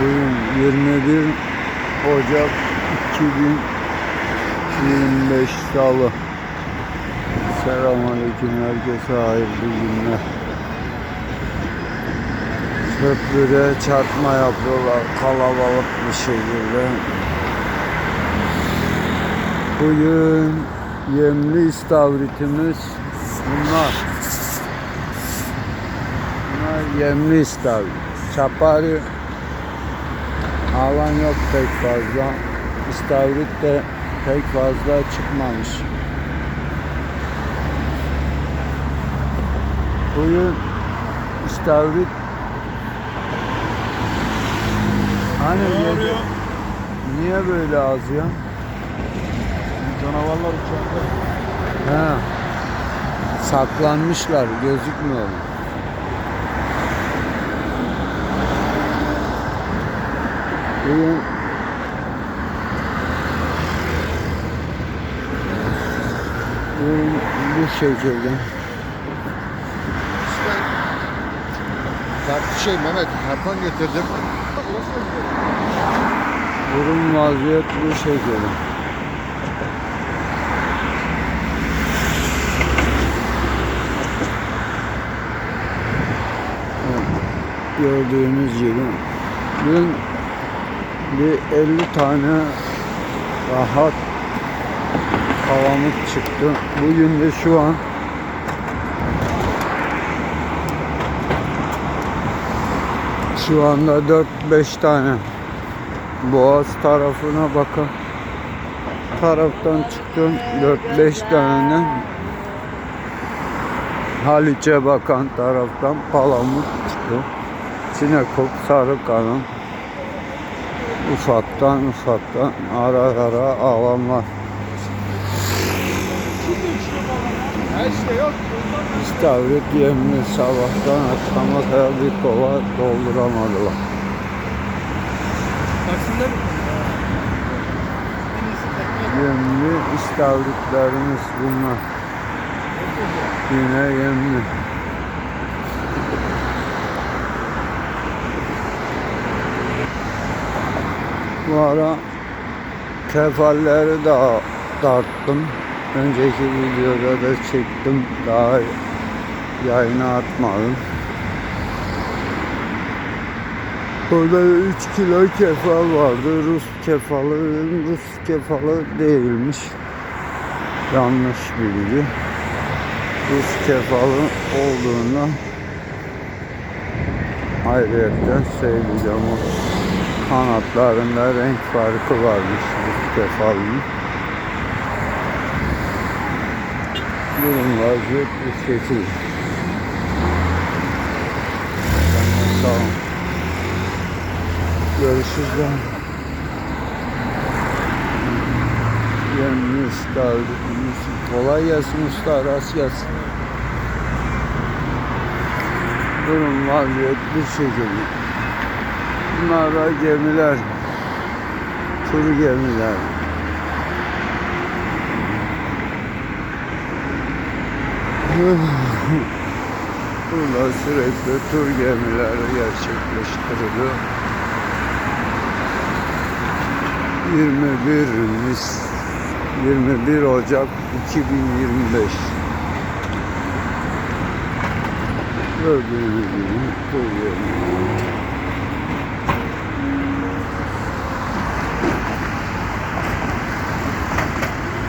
Bugün 21 Ocak 2025 Salı. Selamünaleyküm herkese hayırlı günler. Köprüde çarpma yapıyorlar kalabalık bir şekilde. Bugün yemli istavritimiz bunlar. Bunlar yemli istavrit. Çapari alan yok pek fazla. İstavrit de pek fazla çıkmamış. Bugün istavrit hani yedi- niye böyle az ya? Canavarlar uçakta. He. Saklanmışlar gözükmüyor. Bugün bu şekilde. Farklı şey Mehmet. Karton getirdim. Durum vaziyet bu şekilde. Gördüğünüz gibi dün bir 50 tane rahat kalamık çıktı. Bugün de şu an şu anda 4-5 tane Boğaz tarafına bakın. Taraftan çıktım 4-5 tane Haliç'e bakan taraftan palamut çıktı. Sinekop, sarıkanın ufaktan ufaktan ara ara yok. İstavrit yemli sabahtan akşama kadar bir kova dolduramadılar. Yemli istavritlerimiz bunlar. Yine yemli. Bu ara kefalleri da darttım. Önceki videoda da çektim. Daha yayına atmadım. Orada 3 kilo kefal vardı. Rus kefalı, Rus kefalı değilmiş. Yanlış bilgi. Rus kefalı olduğunu ayrıyetten söyleyeceğim. Kanatlarında renk farkı varmış Rus kefalının. Durum vaziyet bu şekilde. Sağ olun. Görüşürüz. Yemli usta, kolay gelsin usta, rast gelsin. Durum vaziyet bu şekilde. Da gemiler, tur gemiler. Burada sürekli tur gemileri gerçekleştiriliyor. 21 Nis 21 Ocak 2025 Gördüğünüz gibi tur gemileri.